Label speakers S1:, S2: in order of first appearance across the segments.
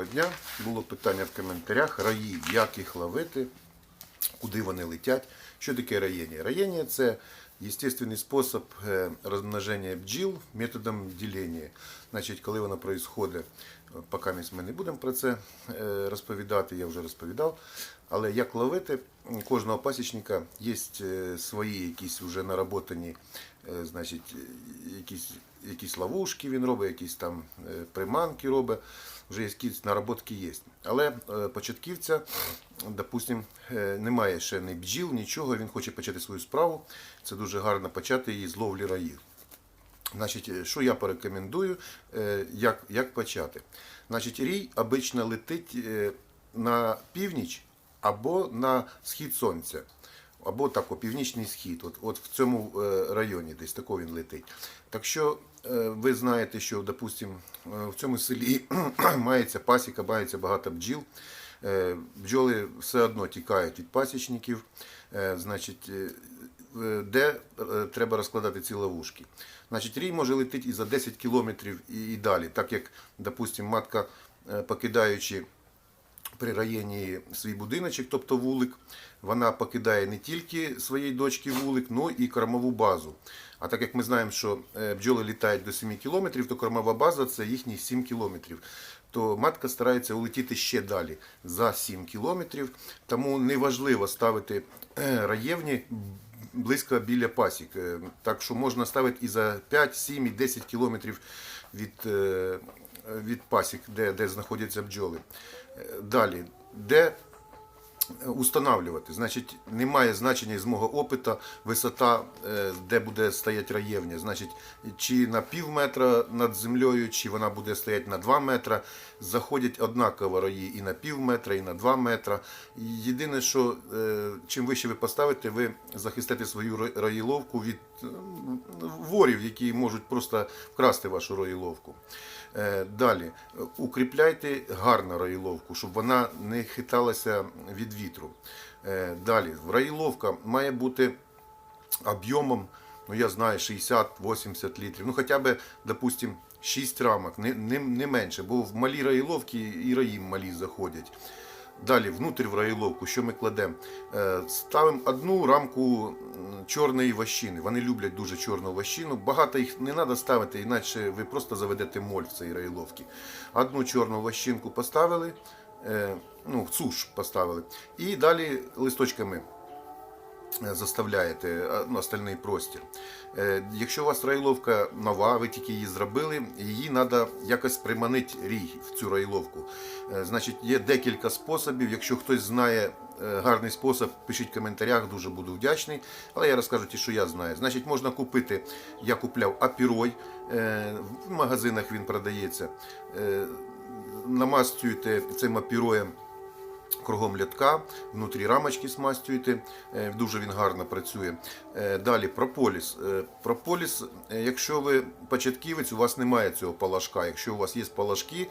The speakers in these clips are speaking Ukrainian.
S1: Доброго дня. Було питання в коментарях. Раї, як їх ловити, куди вони летять. Що таке раєння? Раєння – це естественний спосіб е, розмноження бджіл методом ділення. Значить, коли воно відбувається, поки ми не будемо про це е, розповідати, я вже розповідав. Але як ловити, у кожного пасічника є е, свої якісь вже наработані, е, значить, якісь, якісь ловушки він робить, якісь там приманки робить, вже якісь наработки є. Але початківця, допустим, е, немає ще ні бджіл, нічого, він хоче почати свою справу. Це дуже гарно почати її з ловлі раїв. Значить, е, що я порекомендую, е, як, як почати? Значить, рій обично летить е, на північ або на схід сонця, або так, о, північний схід. От, от в цьому районі десь тако він летить. Так що ви знаєте, що, допустим, в цьому селі мається пасіка, мається багато бджіл. Бджоли все одно тікають від пасічників. Значить, де е, треба розкладати ці ловушки. Значить, рій може летіти і за 10 кілометрів і, далі, так як, допустим, матка, е, покидаючи при районі свій будиночок, тобто вулик, вона покидає не тільки своїй дочці вулик, але і кормову базу. А так як ми знаємо, що е, бджоли літають до 7 кілометрів, то кормова база це їхні 7 кілометрів. То матка старається улетіти ще далі за 7 кілометрів. Тому неважливо ставити е, раєвні близько біля пасік. Е, Так що можна ставити і за 5, 7 і 10 кілометрів від, е, від пасік, де, де знаходяться бджоли. Е, Далі, де устанавливати. Значить, немає значення з мого опиту висота, е, де буде стояти раєвня. Значить, чи на пів метра над землею, чи вона буде стояти на 2 метра. Заходять однаково раї і на пів метра, і на 2 метра. Єдине, що е, чим вище ви поставите, ви захистите свою ра- раїловку від е, ворів, які можуть просто вкрасти вашу раїловку. Е, Далі, укріпляйте гарно раїловку, щоб вона не хиталася від вітру. Е, Далі, раїловка має бути об'ємом, ну я знаю, 60-80 літрів. Ну хоча б, допустим, 6 рамок, не, не, не менше, бо в малі раїловки і раї малі заходять. Далі, внутрі в раїловку, що ми кладемо? Е, Ставимо одну рамку чорної ващини. Вони люблять дуже чорну ващину. Багато їх не треба ставити, іначе ви просто заведете моль в цій раїловці. Одну чорну ващинку поставили, е, ну, суш поставили. І далі листочками е, заставляєте ну, остальний простір. Е, Якщо у вас райловка нова, ви тільки її зробили, її треба якось приманити рій в цю райловку. Значить, є декілька способів. Якщо хтось знає гарний спосіб, пишіть в коментарях, дуже буду вдячний. Але я розкажу ті, що я знаю. Значить, можна купити, я купляв апірой, в магазинах він продається. Намастюєте цим апіроєм кругом лятка, внутрі рамочки смастюєте, е, дуже він гарно працює. Е, Далі прополіс. Е, Прополіс, якщо ви початківець, у вас немає цього палашка. Якщо у вас є палашки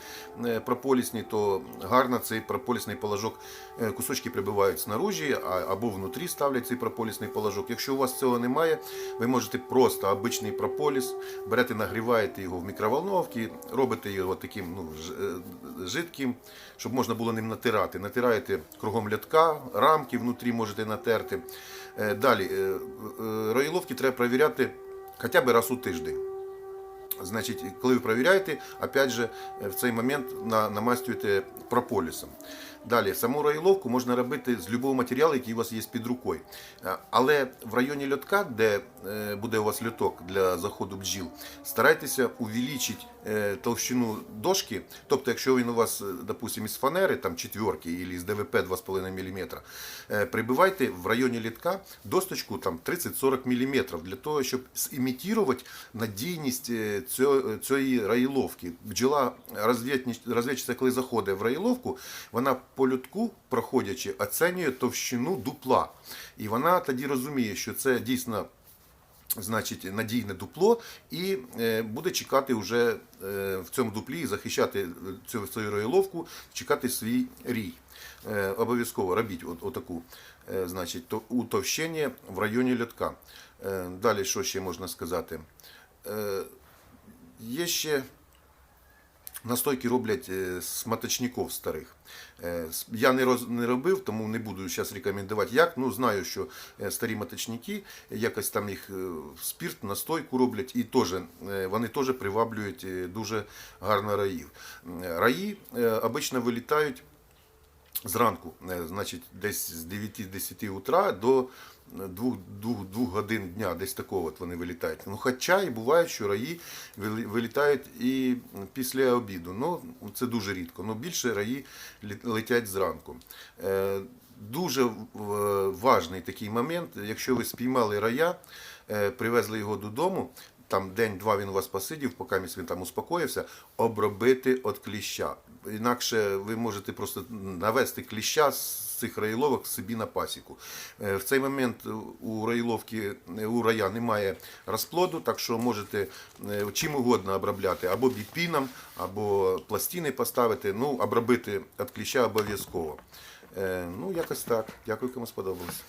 S1: прополісні, то гарно цей прополісний палажок, кусочки прибивають снаружі або внутрі ставлять цей прополісний палажок. Якщо у вас цього немає, ви можете просто обичний прополіс, берете, нагріваєте його в мікроволновці, робите його таким ну, жидким, щоб можна було ним натирати. Натираєте кругом лятка, рамки внутрі можете натерти. Е, Далі, е, е, роїловки треба перевіряти хоча б раз у тиждень. Значить, коли ви перевіряєте, опять же, е, в цей момент на- намастюєте прополісом. Далі, саму раїловку можна робити з будь-якого матеріалу, який у вас є під рукою. Е, Але в районі льотка, де е, буде у вас льоток для заходу бджіл, старайтеся увеличити товщину дошки. Тобто, якщо він у вас, е, допустим, із фанери, там четверки або з ДВП 2,5 мм, прибивайте в районі літка досточку там 30-40 мм для того, щоб зімітувати надійність цієї раїловки. Бджола розвідчиця, коли заходить в раїловку, вона по лютку, проходячи, оцінює товщину дупла. І вона тоді розуміє, що це дійсно значить, надійне дупло і е, буде чекати вже е, в цьому дуплі, захищати цю, цю роїловку, чекати свій рій. Е, обов'язково робіть от, отаку значить, то, утовщення в районі льотка. Далі, що ще можна сказати? Е, є ще Настойки роблять е, з маточників старих. Е, Я не, роз, не робив, тому не буду зараз рекомендувати як. Ну, знаю, що е, старі маточники, якось там їх е, в спирт, настойку роблять, і теж, е, вони теж приваблюють е, дуже гарно раїв. Раї е, обично вилітають зранку, е, значить, десь з 9-10 утра до 2, 2, 2 годин дня, десь такого от вони вилітають. Ну, хоча і буває, що раї вилітають і після обіду. Ну, це дуже рідко. Ну, більше раї летять зранку. Е, Дуже важний такий момент, якщо ви спіймали рая, е, привезли його додому, там день-два він у вас посидів, поки він там успокоївся, обробити від кліща. Інакше ви можете просто навести кліща з цих раїловок собі на пасіку. Е, В цей момент у раїловки, е, у рая немає розплоду, так що можете е, чим угодно обробляти, або біпіном, або пластини поставити, ну, обробити від кліща обов'язково. Ну, якось так. Дякую, кому сподобалось.